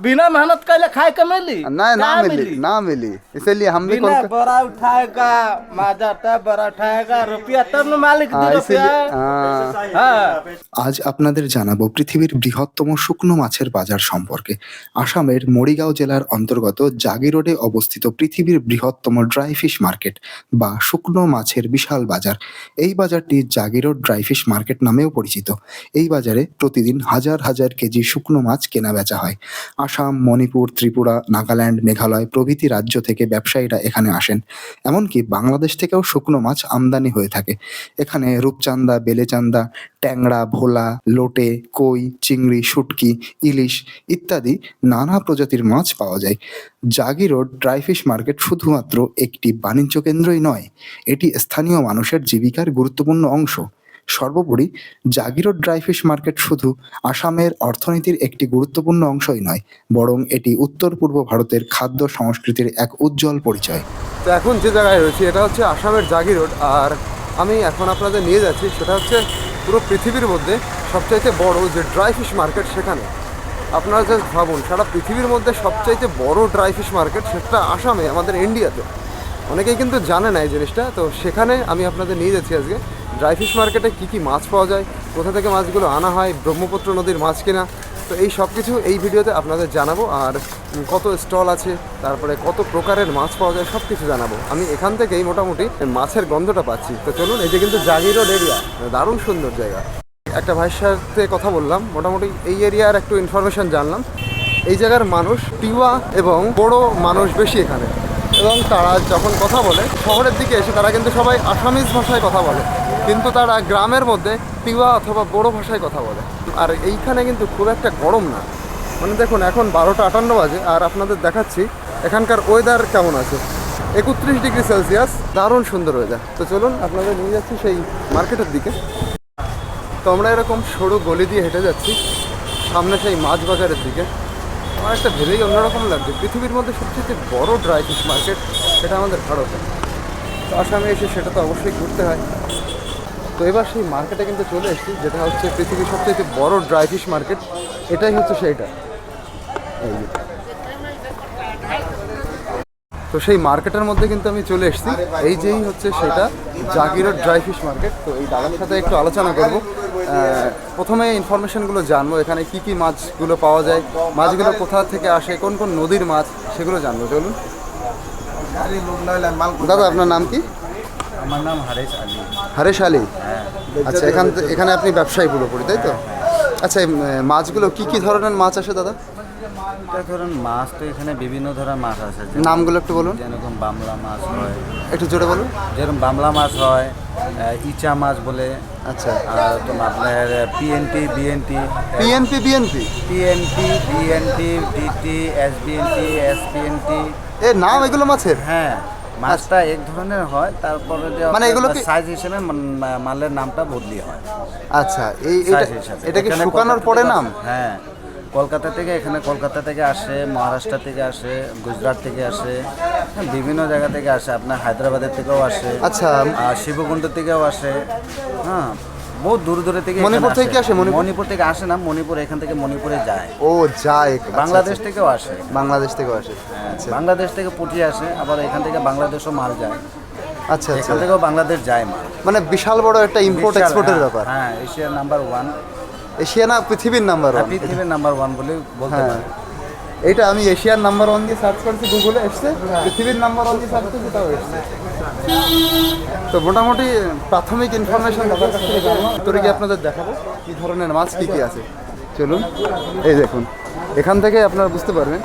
बिना मेहनत कैले खाए के मिली ना ना क्या मिली ना मिली इसलिए हम भी बिना कोलकाता बड़ा उठाएगा माजा तब बड़ा उठाएगा रुपया तब न मालिक हाँ, दे इसीलिए रुपया हाँ हाँ আজ আপনাদের জানাবো পৃথিবীর বৃহত্তম শুকনো মাছের বাজার সম্পর্কে আসামের মরিগাঁও জেলার অন্তর্গত জাগি রোডে অবস্থিত পৃথিবীর বৃহত্তম ড্রাই ফিশ মার্কেট বা শুকনো মাছের বিশাল বাজার এই বাজারটি জাগি রোড ড্রাই ফিশ মার্কেট নামেও পরিচিত এই বাজারে প্রতিদিন হাজার হাজার কেজি শুকনো মাছ কেনা বেচা হয় আসাম, মণিপুর, ত্রিপুরা, নাগাল্যান্ড, মেঘালয় প্রভৃতি রাজ্য থেকে ব্যবসায়ীরা এখানে আসেন। এমনকি বাংলাদেশ থেকেও শুকনো মাছ আমদানি হয়ে থাকে। এখানে রূপচান্দা বেলেচান্দা ট্যাংরা, ভোলা, লোটে, কই, চিংড়ি, শুটকি, ইলিশ ইত্যাদি নানা প্রজাতির মাছ পাওয়া যায়। জাগি রোড ড্রাই ফিশ মার্কেট শুধুমাত্র একটি বাণিজ্য কেন্দ্রই নয়, এটি স্থানীয় মানুষের জীবিকার গুরুত্বপূর্ণ অংশ। সর্বোপরি জাগিরোড ড্রাই ফিশ মার্কেট শুধু আসামের অর্থনীতির একটি গুরুত্বপূর্ণ অংশই নয়, বরং এটি উত্তর পূর্ব ভারতের খাদ্য সংস্কৃতির এক উজ্জ্বল পরিচয়। তো এখন যে জায়গায় রয়েছি, এটা হচ্ছে আসামের জাগি রোড, আর আমি এখন আপনাদের নিয়ে যাচ্ছি, সেটা হচ্ছে পুরো পৃথিবীর মধ্যে সবচাইতে বড় যে ড্রাই ফিশ মার্কেট সেখানে। আপনারা জাস্ট ভাবুন, সারা পৃথিবীর মধ্যে সবচাইতে বড় ড্রাই ফিশ মার্কেট সেটা আসামে, আমাদের ইন্ডিয়াতে অনেকেই কিন্তু জানে না এই জিনিসটা, তো সেখানে আমি আপনাদের নিয়ে যাচ্ছি আজকে। ড্রাই ফিশ মার্কেটে কী কী মাছ পাওয়া যায়, কোথা থেকে মাছগুলো আনা হয়, ব্রহ্মপুত্র নদীর মাছ কেনা, তো এই সব কিছু এই ভিডিওতে আপনাদের জানাব আর কত স্টল আছে, তারপরে কত প্রকারের মাছ পাওয়া যায়, সব কিছু জানাব। আমি এখান থেকেই মোটামুটি মাছের গন্ধটা পাচ্ছি। তো চলুন, এই যে কিন্তু জাগি রোড এরিয়া দারুণ সুন্দর জায়গা। একটা ভাইয়ের সাথে কথা বললাম, মোটামুটি এই এরিয়ার একটু ইনফরমেশন জানলাম। এই জায়গার মানুষ টিওয়া এবং বড় মানুষ বেশি এখানে। এবং তারা যখন কথা বলে, শহরের দিকে এসে তারা কিন্তু সবাই আসামিজ ভাষায় কথা বলে। কিন্তু তারা গ্রামের মধ্যে টিওয়া অথবা বড় ভাষায় কথা বলে। আর এইখানে কিন্তু খুব একটা গরম না। মানে দেখুন, এখন বারোটা আটান্ন বাজে আর আপনাদের দেখাচ্ছি এখানকার ওয়েদার কেমন আছে। একত্রিশ ডিগ্রি সেলসিয়াস, দারুণ সুন্দর ওয়েদার তো চলুন, আপনাদের নিয়ে যাচ্ছি সেই মার্কেটের দিকে। তো আমরা এরকম সরু গলি দিয়ে হেঁটে যাচ্ছি, সামনে সেই মাছ বাজারের দিকে। আমার একটা ভেবেই অন্যরকম লাগছে, পৃথিবীর মধ্যে সবচেয়ে বড় ড্রাই ফিশ মার্কেট সেটা আমাদের ভারতে। তো আসামে এসে সেটা তো অবশ্যই ঘুরতে হয়। তো এবার সেই মার্কেটে কিন্তু চলে এসেছি যেটা হচ্ছে পৃথিবীর সবচেয়ে বড় ড্রাই ফিশ মার্কেট এটাই হচ্ছে সেইটা। এই তো সেই মার্কেটের মধ্যে কিন্তু আমি চলে এসেছি। এই যেই হচ্ছে সেটা জাগিরোড ড্রাই ফিশ মার্কেট তো এই দাদার সাথে একটু আলোচনা করব। প্রথমে ইনফরমেশনগুলো জানব এখানে কি কি মাছগুলো পাওয়া যায় মাছগুলো কোথা থেকে আসে কোন কোন নদীর মাছ সেগুলো জানব। চলুন। দাদা আপনার নাম কি? আমার নাম হারেশ আলী। হারেশ আলী? আচ্ছা এখান এখানে আপনি ব্যবসায়ী পুরোপুরি তাই তো? আচ্ছা মাছগুলো কি কি ধরনের মাছ আসে দাদা? এটা ধরুন মাছ তো এখানে বিভিন্ন ধরনের মাছ আছে নামগুলো একটু বলুন। যেরকম বামলা মাছ হয়। একটু জোরে বলুন। যেরকম বামলা মাছ হয় ইচা মাছ বলে। আচ্ছা। আর তোমার আপনার PNT BNT PNP BNP? PNT BNT DT SBNT SPNT এ নাম এগুলো মাছের? হ্যাঁ। মাছটা এক ধরনের হয় তারপরে মানে এগুলো সাইজ হিসেবে মালের নামটা বদলি হয়। আচ্ছা এই এটা কি শুকানোর পরে নাম? হ্যাঁ কলকাতা থেকে এখানে কলকাতা থেকে আসে মহারাষ্ট্র থেকে আসে গুজরাট থেকে আসে হ্যাঁ, বিভিন্ন জায়গা থেকে আসে। আপনার হায়দ্রাবাদের থেকেও আসে আচ্ছা। আর শিবকুণ্ড থেকেও আসে হ্যাঁ। বহু দূর দূরে থেকে মণিপুর থেকে আসে? মণিপুর? মণিপুর থেকে আসে না মণিপুর এখান থেকে মণিপুরে যায়। ও যায়। আচ্ছা, বাংলাদেশ আচ্ছা। থেকেও আসে। বাংলাদেশ থেকেও আসে। আচ্ছা। বাংলাদেশ থেকে পুঁটি আসে আবার এখান থেকে বাংলাদেশও মাল যায়। আচ্ছা আচ্ছা। এখান থেকেও বাংলাদেশ যায় মাল। মানে বিশাল বড় একটা ইম্পোর্ট এক্সপোর্টের হ্যাঁ, ব্যাপার। হ্যাঁ এশিয়ার নাম্বার ওয়ান এশিয়া না পৃথিবীর নাম্বার ওয়ান পৃথিবীর নাম্বার ওয়ান বলে বলতে হ্যাঁ। পারি এইটা আমি এশিয়ার নাম্বার ওয়ান দিয়ে সার্চ করেছি গুগলে এসছে। পৃথিবীর নাম্বার ওয়ান দিয়ে সার্চ করেছি তাও এসছে। তো মোটামুটি প্রাথমিক ইনফরমেশন দাদার কাছ থেকে কি আপনাদের দেখাবো? কী ধরনের মাছ, কী কী আছে? চলুন, এই দেখুন। এখান থেকে আপনারা বুঝতে পারবেন।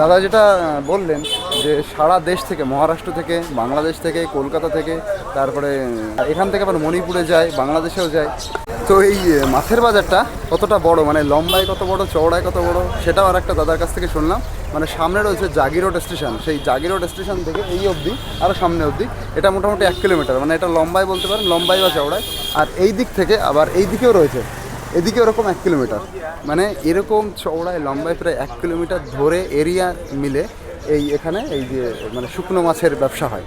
দাদা যেটা বললেন যে সারা দেশ থেকে, মহারাষ্ট্র থেকে, বাংলাদেশ থেকে, কলকাতা থেকে, তারপরে, এখান থেকে আবার মণিপুরে যায়, বাংলাদেশেও যায়। তো এই মাছের বাজারটা কতটা বড়? মানে লম্বায় কত বড়, চওড়ায় কত বড়? সেটাও আর একটা দাদার কাছ থেকে শুনলাম। মানে সামনে রয়েছে জাগি রোড স্টেশন। সেই জাগি রোড স্টেশন থেকে এই অবধি আরও সামনে অবধি। এটা মোটামুটি এক কিলোমিটার। মানে এটা লম্বায় বলতে পারেন, লম্বায় বা চওড়ায়। আর এই দিক থেকে আবার এই দিকেও রয়েছে। এদিকে ওরকম এক কিলোমিটার। মানে এরকম চওড়ায়, লম্বায় প্রায় এক কিলোমিটার ধরে এরিয়া মিলে এই এখানে এই যে মানে শুকনো মাছের ব্যবসা হয়।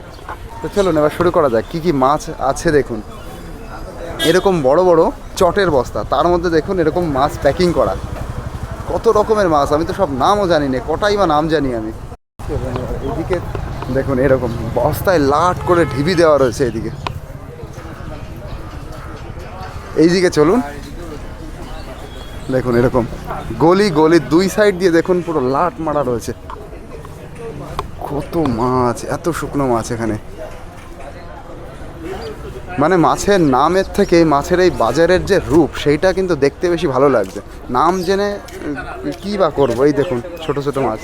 তো চলুন এবার শুরু করা যাক। কী কী মাছ আছে দেখুন। এরকম বড় বড় চটের বস্তা। তার মধ্যে দেখুন এরকম মাছ প্যাকিং করা। কত রকমের মাছ, আমি তো সব নামও জানি না, কটাই বা নাম জানি আমি। এদিকে দেখুন এরকম বস্তায় লাট করে ঢিবি দেওয়া রয়েছে এদিকে। এইদিকে চলুন। দেখুন এরকম গলি গলির দুই সাইড দিয়ে দেখুন পুরো লাট মারা রয়েছে। কত মাছ, এত শুকনো মাছ এখানে। মানে মাছের নামের থেকে মাছের এই বাজারের যে রূপ, সেইটা কিন্তু দেখতে বেশি ভালো লাগছে। নাম জেনে কি বা করব? এই দেখুন, ছোট ছোট মাছ।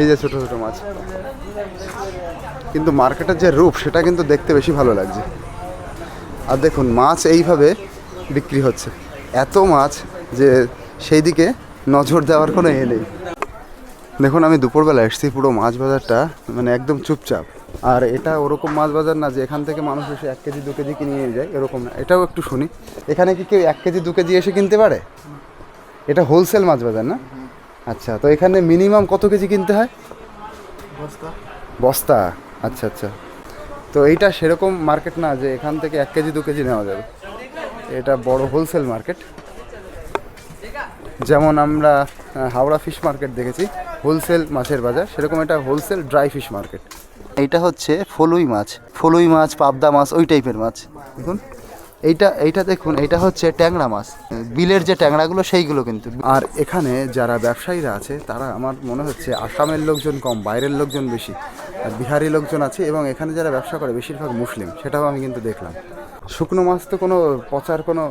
এই যে ছোট ছোট মাছ। কিন্তু মার্কেটের যে রূপ, সেটা কিন্তু দেখতে বেশি ভালো লাগছে। আর দেখুন, মাছ এইভাবে বিক্রি হচ্ছে। এত মাছ যে সেই দিকে নজর দেওয়ার কোনো এ নেই। দেখুন, আমি দুপুরবেলা এসেছি পুরো মাছ বাজারটা মানে একদম চুপচাপ। আর এটা ওরকম মাছ বাজার না যে এখান থেকে মানুষ এসে এক কেজি দু কেজি কিনে নিয়ে যায় এরকম না। এটাও একটু শুনি। এখানে কি কেউ এক কেজি দু কেজি এসে কিনতে পারে? এটা হোলসেল মাছ বাজার না? আচ্ছা তো এখানে মিনিমাম কত কেজি কিনতে হয়? বস্তা। আচ্ছা আচ্ছা। তো এইটা সেরকম মার্কেট না যে এখান থেকে এক কেজি দু কেজি নেওয়া যাবে। এটা বড় হোলসেল মার্কেট যেমন আমরা হাওড়া ফিশ মার্কেট দেখেছি। হোলসেল মাছের বাজার। সেরকম এটা হোলসেল ড্রাই ফিশ মার্কেট এইটা হচ্ছে ফলুই মাছ ফলুই মাছ, পাবদা মাছ, ওই টাইপের মাছ। দেখুন, এইটা এইটা দেখুন, এইটা হচ্ছে ট্যাংরা মাছ। বিলের যে ট্যাংরাগুলো, সেইগুলো কিন্তু। আর এখানে যারা ব্যবসায়ীরা আছে, তারা আমার মনে হচ্ছে আসামের লোকজন কম, বাইরের লোকজন বেশি, আর বিহারি লোকজন আছে, এবং এখানে যারা ব্যবসা করে, বেশিরভাগ মুসলিম, সেটাও আমি কিন্তু দেখলাম। শুকনো মাছ তো কোনো পচার কোনো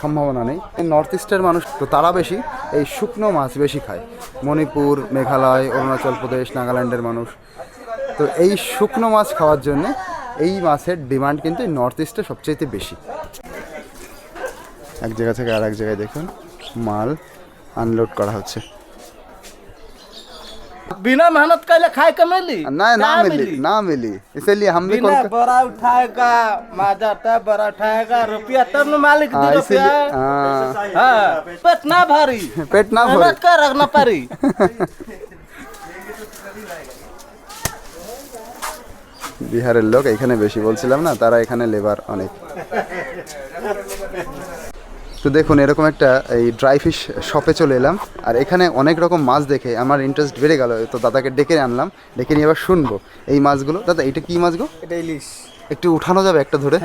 সম্ভাবনা নেই। নর্থ ইস্টের মানুষ তো তারা বেশি, এই শুকনো মাছ বেশি খায়। মণিপুর, মেঘালয়, অরুণাচল প্রদেশ, নাগাল্যান্ডের মানুষ। তো এই শুকনো মাছ খাওয়ার জন্য এই মাছের ডিমান্ড কিন্তু নর্থ ইস্টে সবচেয়ে বেশি এক জায়গা থেকে আর এক জায়গায় দেখুন মাল আনলোড করা হচ্ছে बिना मेहनत कैले खाए के मिली ना ना क्या मिली ना मिली इसलिए हम भी बिना कोलकाता बड़ा उठाएगा माजा तब बड़ा उठाएगा रुपया तब न मालिक दी हाँ, रुपया इसीलिए हाँ हाँ पेट ना भारी पेट ना भरे मेहनत कर रखना पारी বিহারের লোক এখানে বেশি বলছিলাম না তারা এখানে লেবার অনেক। তো দেখুন এরকম একটা এই ড্রাই ফিশ শপে চলে এলাম আর এখানে অনেক রকম মাছ দেখে আমার ইন্টারেস্ট বেড়ে গেল। তো দাদাকে ডেকে আনলাম ডেকে নিয়ে এবার শুনব এই মাছগুলো। দাদা এটা কি মাছ গো? এটা ইলিশ। একটু উঠানো যাবে একটা ধরে।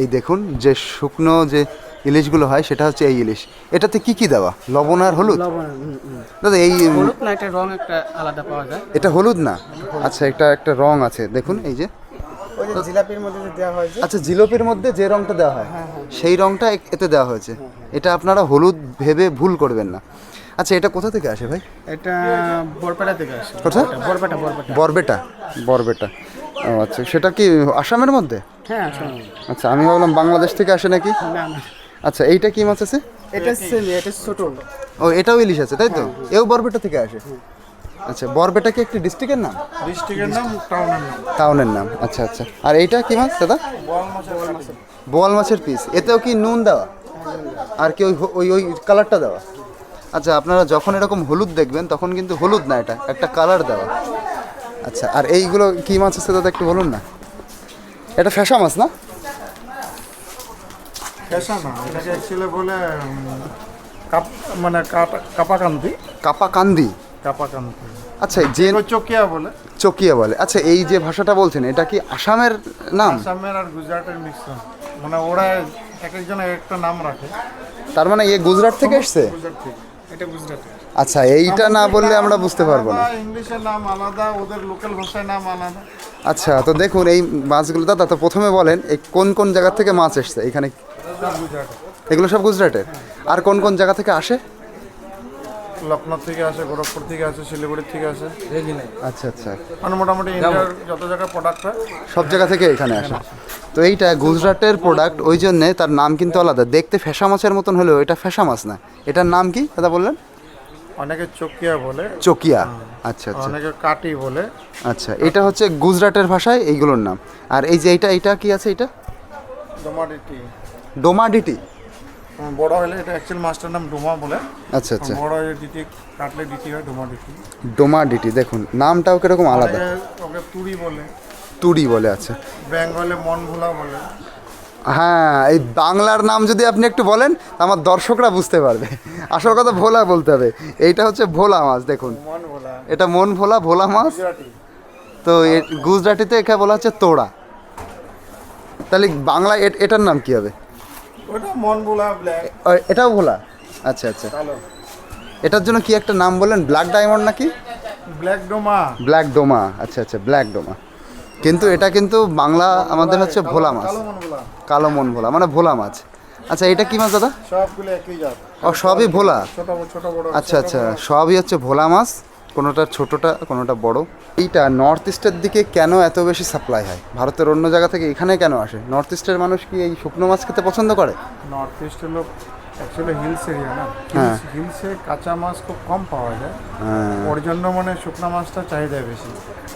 এই দেখুন যে শুকনো যে ইলিশগুলো হয় সেটা হচ্ছে এই ইলিশ। এটাতে কি কি দেওয়া? লবণ আর হলুদ? দাদা এই হলুদ না এটা রং একটা আলাদা পাওয়া যায়। এটা হলুদ না? আচ্ছা এটা একটা রং আছে। দেখুন এই যে। জিলাপির মধ্যে দেওয়া হয় আচ্ছা জিলোপির মধ্যে যে রংটা দেওয়া হয় সেই রংটা এতে দেওয়া হয়েছে। এটা আপনারা হলুদ ভেবে ভুল করবেন না। আচ্ছা এটা কোথা থেকে আসে ভাই? এটা বরপেটা থেকে আসে। কোথা? বরপেটা বরপেটা। বরবেটা বরবেটা ও আচ্ছা সেটা কি আসামের মধ্যে? হ্যাঁ আচ্ছা আমি ভাবলাম বাংলাদেশ থেকে আসে নাকি? না না। আচ্ছা এইটা কি মাছ আছে? এটা সেম এটা ছোট। ও এটাও ইলিশ আছে তাই তো? এও বরবেটা থেকে আসে? আচ্ছা বরবেটা কি একটি ডিস্ট্রিক্টের নাম? ডিস্ট্রিক্টের নাম টাউনের নাম। টাউনের নাম আচ্ছা আচ্ছা। আর এইটা কি মাছ দাদা? বোয়াল মাছের পিস। এতেও কি নুন দেওয়া? আর কি ওই ওই ওই কালারটা দেওয়া? আচ্ছা আপনারা যখন এরকম হলুদ দেখবেন তখন কিন্তু হলুদ না এটা একটা কালার দেওয়া। আচ্ছা আর এইগুলো কি মাছ আছে দাদা একটু বলুন না? এটা ফ্যাসা মাছ না? পেশা না এটাকে অ্যাকচুয়ালি বলে কাপ মানে কাটা- কাপাকান্তি কাপা কান্দি আচ্ছা যে চকিয়া বলে। চকিয়া বলে। আচ্ছা এই যে ভাষাটা বলছেন এটা কি আসামের নাম? আসামের আর গুজরাটের মিশ্রণ। মানে ওরা এক একজন একটা নাম রাখে। তার মানে এ গুজরাট থেকে এসছে? গুজরাট থেকে। এটা গুজরাটে। আচ্ছা এইটা না বললে আমরা বুঝতে পারব না। ইংলিশের নাম আলাদা ওদের লোকাল ভাষায় নাম আলাদা। আচ্ছা তো দেখুন এই মাছগুলো দাদা তো প্রথমে বলেন এই কোন কোন জায়গা থেকে মাছ এসছে? এখানে এগুলো সব গুজরাটের আর কোন কোন জায়গা থেকে আসে? লখনৌ থেকে আসে গোরখপুর থেকে আসে শিলিগুড়ি থেকে আসে। আচ্ছা আচ্ছা। মানে মোটামুটি ইন্ডিয়ার যত জায়গায় প্রোডাক্ট হয়। সব জায়গা থেকে এখানে আসে। তো এইটা গুজরাটের প্রোডাক্ট ওই জন্যে তার নাম কিন্তু আলাদা। দেখতে ফেসা মাছের মতন হলেও এটা ফেসা মাছ না। এটার নাম কি? দাদা বললেন? অনেকে চকিয়া বলে। চকিয়া। আচ্ছা আচ্ছা। অনেকে কাটি বলে। আচ্ছা এটা হচ্ছে গুজরাটের ভাষায় এইগুলোর নাম। আর এই যে এইটা এইটা কি আছে এটা? ডোমাডিটি ডোমাডিটি বড় হলে এটা অ্যাকচুয়াল মাছটার নাম ডোমা বলে। আচ্ছা আচ্ছা। বড় হয়ে ডিটি কাটলে ডিটি হয় ডোমাডিটি ডোমাডিটি দেখুন নামটাও কীরকম আলাদা? ওকে তুড়ি বলে। তুড়ি বলে আচ্ছা। বেঙ্গলে মন ভোলা বলে। হ্যাঁ এই বাংলার নাম যদি আপনি একটু বলেন আমার দর্শকরা বুঝতে পারবে। আসল কথা ভোলা বলতে হবে। এইটা হচ্ছে ভোলা মাছ দেখুন। এটা মন ভোলা ভোলা মাছ তো গুজরাটিতে একে বলা হচ্ছে তোড়া। তাহলে বাংলা এটার নাম কি হবে? ওটা মন বলা ব্ল্যাক এটাও ভোলা? আচ্ছা আচ্ছা। এটার জন্য কি একটা নাম বললেন? ব্ল্যাক ডায়মন্ড নাকি? ব্ল্যাক ডোমা ব্ল্যাক ডোমা আচ্ছা আচ্ছা ব্ল্যাক ডোমা কিন্তু এটা কিন্তু বাংলা আমাদের হচ্ছে ভোলা মাছ। কালো মন ভোলা। মানে ভোলা মাছ। আচ্ছা এটা কি মাছ দাদা? সবগুলো একই জাত। ও সবই ভোলা? ছোট বড়। আচ্ছা আচ্ছা সবই হচ্ছে ভোলা মাছ। কোনোটা ছোটোটা কোনোটা বড়। এইটা নর্থ ইস্টের দিকে কেন এত বেশি সাপ্লাই হয়? ভারতের অন্য জায়গা থেকে এখানে কেন আসে? নর্থ ইস্টের মানুষ কি এই শুকনো মাছ খেতে পছন্দ করে? নর্থ ইস্টের লোক অ্যাকচুয়ালি হিলস এরিয়া না। হ্যাঁ। হিলসে কাঁচা মাছ খুব কম পাওয়া যায়। হ্যাঁ, ওর জন্য মানে শুকনো মাছটা চাহিদা বেশি।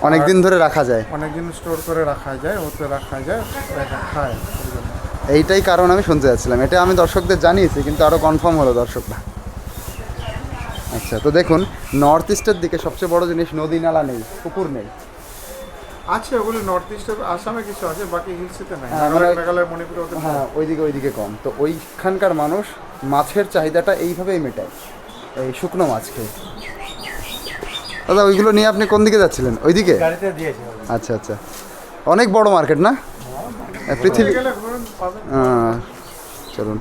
অনেক দিন ধরে রাখা যায়। অনেকদিন স্টোর করে রাখা যায় ওতে রাখা যায় খায়। এইটাই কারণ আমি শুনতে যাচ্ছিলাম। এটা আমি দর্শকদের জানিয়েছি কিন্তু আরও কনফার্ম হলো দর্শকরা। আচ্ছা তো দেখুন নর্থ ইস্টের দিকে সবচেয়ে বড় জিনিস নদী নালা নেই পুকুর নেই। আছে ওগুলো নর্থ ইস্টের আসামে কিছু আছে বাকি হিলসেতে নাই। হ্যাঁ, মেঘালয় মানে- মণিপুর হ্যাঁ ওইদিকে ওইদিকে কম। তো ওইখানকার মানুষ মাছের চাহিদাটা এইভাবেই মেটায় এই শুকনো মাছ খেয়ে। দাদা ওইগুলো নিয়ে আপনি কোন দিকে যাচ্ছিলেন? ওইদিকে? আচ্ছা আচ্ছা। অনেক বড় মার্কেট না? পৃথিবী পাবেন। আহ, চলুন।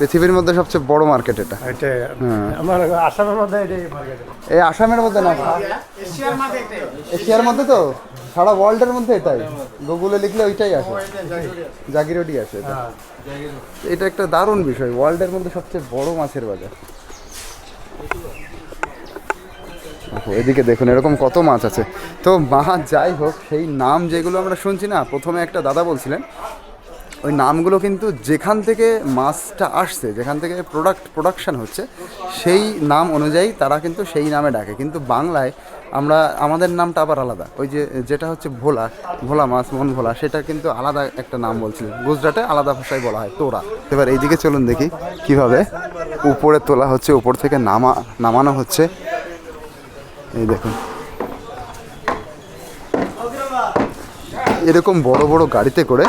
পৃথিবীর মধ্যে সবচেয়ে বড় মার্কেট এটা। হ্যাঁ। আমার আসামের মধ্যে এই আসামের মধ্যে না? এশিয়ার মধ্যে তো? সারা ওয়ার্ল্ডের মধ্যে এটাই। গুগলে লিখলে ওইটাই আসে। জাগিরোডি আসে এটা। এটা একটা দারুণ বিষয়। ওয়ার্ল্ডের মধ্যে সবচেয়ে বড় মাছের বাজার। এদিকে দেখুন এরকম কত মাছ আছে। তো মাছ যাই হোক সেই নাম যেগুলো আমরা শুনছি না প্রথমে একটা দাদা বলছিলেন ওই নামগুলো কিন্তু যেখান থেকে মাছটা আসছে, যেখান থেকে প্রোডাক্ট প্রোডাকশান হচ্ছে, সেই নাম অনুযায়ী তারা কিন্তু সেই নামে ডাকে। কিন্তু বাংলায় আমরা, আমাদের নামটা আবার আলাদা। ওই যে, যেটা হচ্ছে ভোলা ভোলা মাছ, মন ভোলা, সেটা কিন্তু আলাদা একটা নাম বলছিলেন গুজরাটে আলাদা ভাষায় বলা হয় তোরা। এবার এইদিকে চলুন দেখি কীভাবে উপরে তোলা হচ্ছে, উপর থেকে নামা, নামানো হচ্ছে। এই দেখুন। এরকম বড় বড় গাড়িতে করে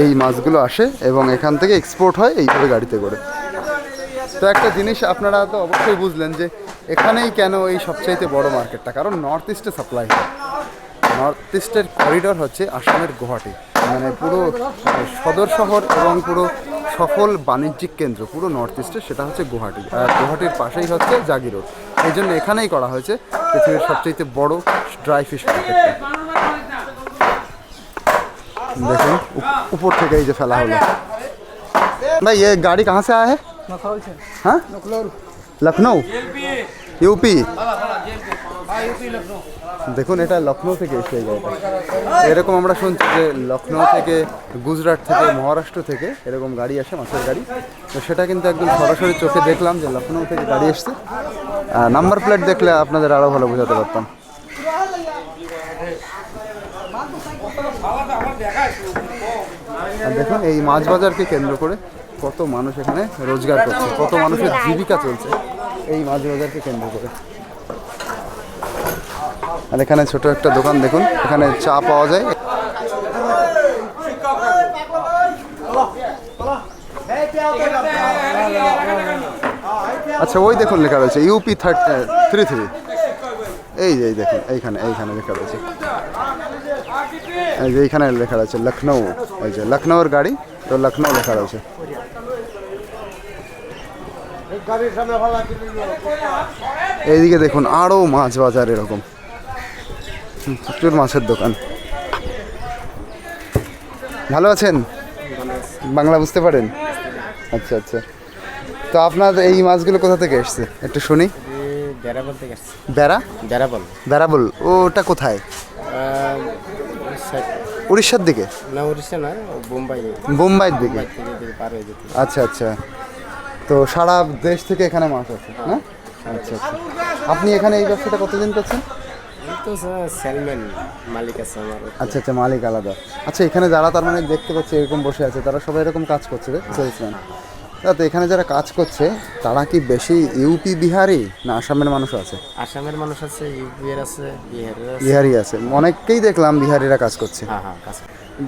এই মাছগুলো আসে এবং এখান থেকে এক্সপোর্ট হয় এইভাবে গাড়িতে করে। তো একটা জিনিস আপনারা তো অবশ্যই বুঝলেন যে এখানেই কেন এই সবচাইতে বড় মার্কেটটা কারণ নর্থ ইস্টে সাপ্লাই হয়। নর্থ ইস্টের করিডোর হচ্ছে আসামের গুয়াহাটি। মানে পুরো সদর শহর এবং পুরো সফল বাণিজ্যিক কেন্দ্র পুরো নর্থ ইস্টে সেটা হচ্ছে গুয়াহাটি। আর গুয়াহাটির পাশেই হচ্ছে জাগিরোড এই জন্য এখানেই করা হয়েছে পৃথিবীর সবচেয়ে বড় ড্রাই ফিশ মার্কেটটা देखो उ- ऊपर থেকে এই যে ফেলা হলো भाई ये गाड़ी कहाँ से आया है हाँ लखनऊ यूपी দেখুন এটা লখনৌ থেকে এসে এই গাড়িটা এরকম আমরা শুনছি যে লখনৌ থেকে গুজরাট থেকে মহারাষ্ট্র থেকে এরকম গাড়ি আসে মাছের গাড়ি তো সেটা কিন্তু একদম সরাসরি চোখে দেখলাম যে লখনৌ থেকে গাড়ি এসছে নাম্বার প্লেট দেখলে আপনাদের আরও ভালো বোঝাতে পারতাম আর দেখুন, এই মাছ বাজারকে কেন্দ্র করে কত মানুষ এখানে রোজগার করছে, কত মানুষের জীবিকা চলছে এই মাছ বাজারকে কেন্দ্র করে। আর এখানে ছোট একটা দোকান, দেখুন, এখানে চা পাওয়া যায়। আচ্ছা ওই দেখুন লেখা রয়েছে, ইউপি থার্টি, থ্রি থ্রি। এই যে দেখুন, এইখানে এইখানে লেখা রয়েছে। এই যে এইখানে লেখা আছে লখনৌ এই যে লখনৌর গাড়ি তো লখনৌ লেখা রয়েছে। এইদিকে দেখুন আরও মাছ বাজার এরকম। প্রচুর মাছের দোকান। ভালো আছেন? বাংলা বুঝতে পারেন? আচ্ছা আচ্ছা। তো আপনার এই মাছগুলো কোথা থেকে এসছে? একটু শুনি। বেড়া বেড়াবল বেড়াবল ওটা কোথায়? উড়িষ্যার দিকে? না উড়িষ্যা না বোম্বাই। বোম্বাইয়ের দিকে? পার হয়ে যেতে। আচ্ছা আচ্ছা। তো সারা দেশ থেকে এখানে মাছ আছে না? আচ্ছা আচ্ছা। আপনি এখানে এই ব্যবসাটা কতদিন করছেন? তো সেলম্যান মালিক আছে আমার। আচ্ছা আচ্ছা মালিক আলাদা। আচ্ছা এখানে যারা তার মানে দেখতে পাচ্ছে এরকম বসে আছে তারা সবাই এরকম কাজ করছে সেলসম্যান তো এখানে যারা কাজ করছে তারা কি বেশি ইউপি বিহারি না আসামের মানুষও আছে? আসামের মানুষ আছে ইউপিএর আছে আছে। বিহারি আছে। অনেককেই দেখলাম বিহারিরা কাজ করছে। হ্যাঁ হ্যাঁ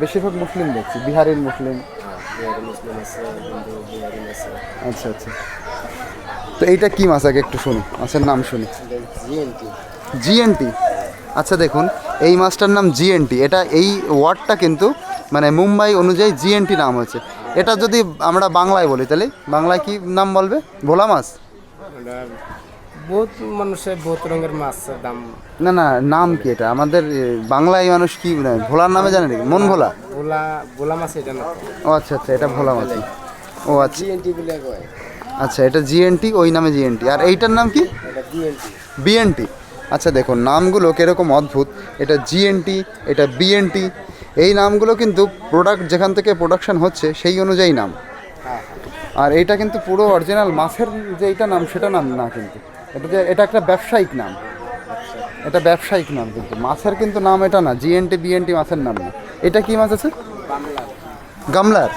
বেশিরভাগ মুসলিম দেখছি বিহারির মুসলিম। আচ্ছা আচ্ছা। তো এইটা কি মাছ আগে একটু শুনি মাছের নাম শুনি। জিএনটি আচ্ছা দেখুন এই মাছটার নাম জিএনটি এটা এই ওয়ার্ডটা কিন্তু মানে মুম্বাই অনুযায়ী জিএনটি নাম হয়েছে। এটা যদি আমরা বাংলায় বলি তাহলে বাংলায় কি নাম বলবে? ভোলা মাছ? বহুত মানুষের বহুত রঙের মাছ দাম। না না নাম কি এটা? আমাদের বাংলায় মানুষ কি মানে ভোলার নামে জানে নাকি? মন ভোলা? ভোলা ভোলা মাছ এটা না ও আচ্ছা আচ্ছা এটা ভোলা মাছ। ও আচ্ছা। জিএনটি বলে কয়। আচ্ছা এটা জিএনটি ওই নামে জিএনটি আর এইটার নাম কি? এটা বিএনটি বিএনটি আচ্ছা দেখুন নামগুলো কীরকম অদ্ভুত। এটা জিএনটি এটা বিএনটি এই নামগুলো কিন্তু প্রোডাক্ট যেখান থেকে প্রোডাকশন হচ্ছে, সেই অনুযায়ী নাম। আর এইটা কিন্তু পুরো অরিজিনাল মাছের যে এইটা নাম, সেটা নাম না কিন্তু। এটা যে, এটা একটা ব্যবসায়িক নাম। এটা ব্যবসায়িক নাম কিন্তু। মাছের কিন্তু নাম এটা না জিএনটি বিএনটি মাছের নাম না। এটা কি মাছ আছে? গামলার।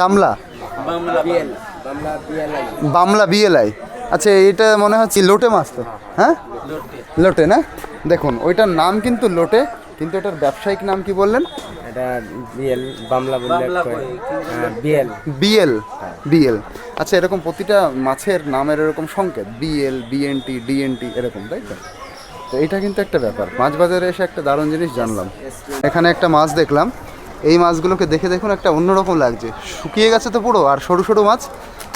দামলা বামলা বিএলআই আচ্ছা এটা মনে হচ্ছে লোটে মাছ তো? হ্যাঁ? লোটে না? দেখুন, ওইটার নাম কিন্তু লোটে। কিন্তু এটার ব্যবসায়িক নাম কি বললেন? এটা বিএল বাংলা বললে হ্যাঁ বিএল। বিএল? বিএল। আচ্ছা এরকম প্রতিটা মাছের নামের এরকম সংকেত বিএল বিএনটি ডিএনটি এরকম তাই তো? তো এটা কিন্তু একটা ব্যাপার। মাছ বাজারে এসে একটা দারুণ জিনিস জানলাম। এখানে একটা মাছ দেখলাম। এই মাছগুলোকে দেখে দেখুন একটা অন্যরকম লাগছে। শুকিয়ে গেছে তো পুরো আর সরু সরু মাছ।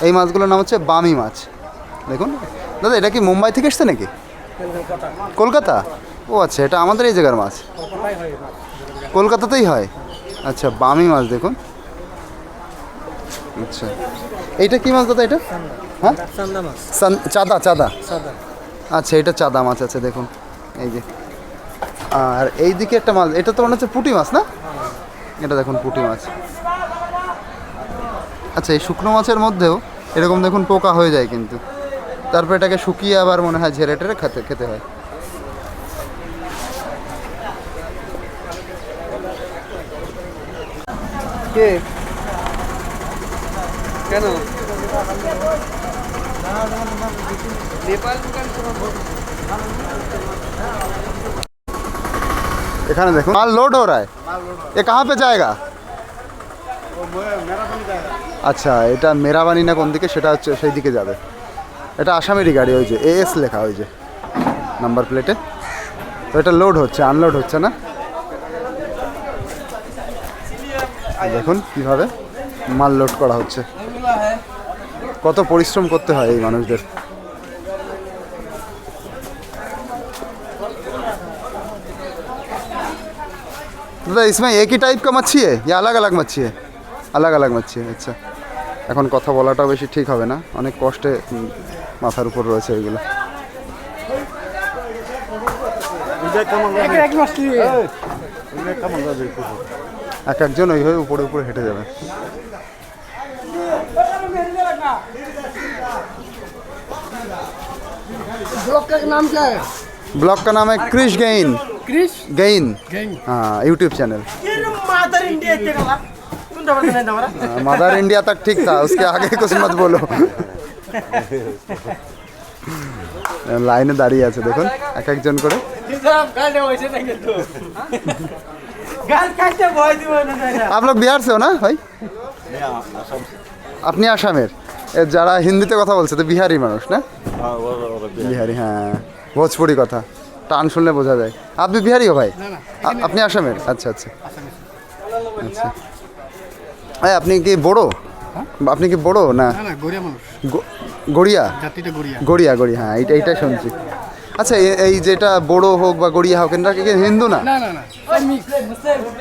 এই মাছগুলোর নাম হচ্ছে বামি মাছ। দেখুন। দাদা এটা কি মুম্বাই থেকে এসছে নাকি? কলকাতা? ও আচ্ছা এটা আমাদের এই জায়গার মাছ? কলকাতাতেই হয়? আচ্ছা বামি মাছ দেখুন। আচ্ছা। এইটা কি মাছ দাদা এটা? হ্যাঁ? চাদা চাদা। আচ্ছা এটা চাদা মাছ আছে দেখুন। এই যে। আর এই দিকে একটা মাছ এটা তো মনে হচ্ছে পুঁটি মাছ না? এটা দেখুন পুঁটি মাছ। আচ্ছা এই শুকনো মাছের মধ্যেও এরকম দেখুন পোকা হয়ে যায় কিন্তু। তারপর এটাকে শুকিয়ে আবার মনে হয় ঝেড়ে টেরে খেতে খেতে হয়। কে কেন এখানে দেখুন মাল लोड हो रहा है ये कहाँ पे जाएगा আচ্ছা এটা মেরাবানি না কোন দিকে সেটা হচ্ছে সেই দিকে যাবে এটা আসামেরই গাড়ি ওই যে এএস লেখা ওই যে নাম্বার প্লেটে তো এটা লোড হচ্ছে আনলোড হচ্ছে না দেখুন কিভাবে মাল লোড করা হচ্ছে কত পরিশ্রম করতে হয় এই মানুষদের দাদা इसमें एक ही टाइप का मच्छी है या अलग अलग मच्छी है अलग अलग मच्छी है আচ্ছা এখন কথা বলাটা বেশি ঠিক হবে না অনেক কষ্টে উম, মাথার উপর রয়েছে এগুলো এক একজন ওইভাবে উপরে উপরে হেঁটে যাবে ब्लॉक का नाम क्या है ब्लॉग का नाम है क्रिश गेइन क्रिश गेइन गैंग हाँ यूट्यूब चैनल মাদার ইন্ডিয়া থেকে আমার কোনটা বলতে নাই আমরা मदर इंडिया तक ठीक था उसके आगे कुछ मत बोलो লাইনে দাঁড়িয়ে আছে দেখুন এক একজন করে আপনার বিহারছেও না ভাই? আপনি আসামের। যারা হিন্দিতে কথা বলছে তো বিহারি মানুষ না? বিহারি। হ্যাঁ। ভোজপুরি কথা। টান শুনলে বোঝা যায়। আপনি বিহারিও ভাই? আপনি আসামের? আচ্ছা আচ্ছা। আচ্ছা। হ্যাঁ আপনি কি বড়? আপনি কি বড় না? গড়িয়া গড়িয়া? গড়িয়া। গড়িয়া হ্যাঁ এইটা এইটা শুনছি। আচ্ছা এই যেটা বড়ো হোক বা গড়িয়া হোক এটা কি হিন্দু না? না না না সব মিক্স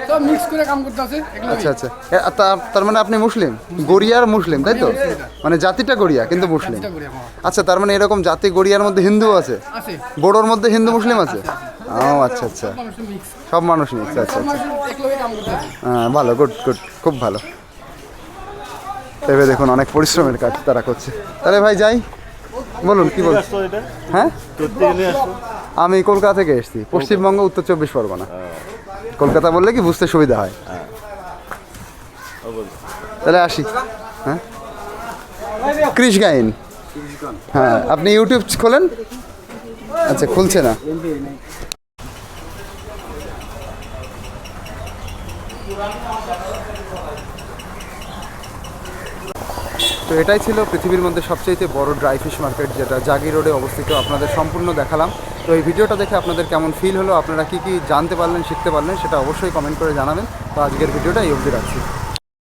সব মিক্স করে কাম করতে আছে আচ্ছা আচ্ছা। তার মানে আপনি মুসলিম? গড়িয়ার মুসলিম তাই তো? মানে জাতিটা গড়িয়া কিন্তু মুসলিম। জাতিটা গরিয়া মানুষ আচ্ছা তার মানে এরকম জাতি গড়িয়ার মধ্যে হিন্দু আছে? আছে। বড়োর মধ্যে হিন্দু মুসলিম আছে? ও আচ্ছা আচ্ছা। সব মানুষ মিক্স আচ্ছা আচ্ছা। হ্যাঁ ভালো গুড গুড খুব ভালো। ভেবে দেখুন অনেক পরিশ্রমের কাজ তারা করছে। তাহলে ভাই যাই। বলুন কি বলছেন? হ্যাঁ? আমি কলকাতা থেকে এসেছি পশ্চিমবঙ্গ উত্তর চব্বিশ পরগনা। কলকাতা বললে কি বুঝতে সুবিধা হয়? তাহলে আসি হ্যাঁ? ক্রিস গাইন। হ্যাঁ আপনি ইউটিউব খোলেন? আচ্ছা খুলছে না। তো এটাই ছিল পৃথিবীর মধ্যে সবচেয়ে বড় ড্রাই ফিশ মার্কেট, যেটা জাগি রোডে অবস্থিত। আপনাদের সম্পূর্ণ দেখালাম। তো এই ভিডিওটা দেখে আপনাদের কেমন ফিল হলো, আপনারা কি কি জানতে পারলেন, শিখতে পারলেন, সেটা অবশ্যই কমেন্ট করে জানাবেন। তো আজকের ভিডিওটা এই অবধি রাখছি।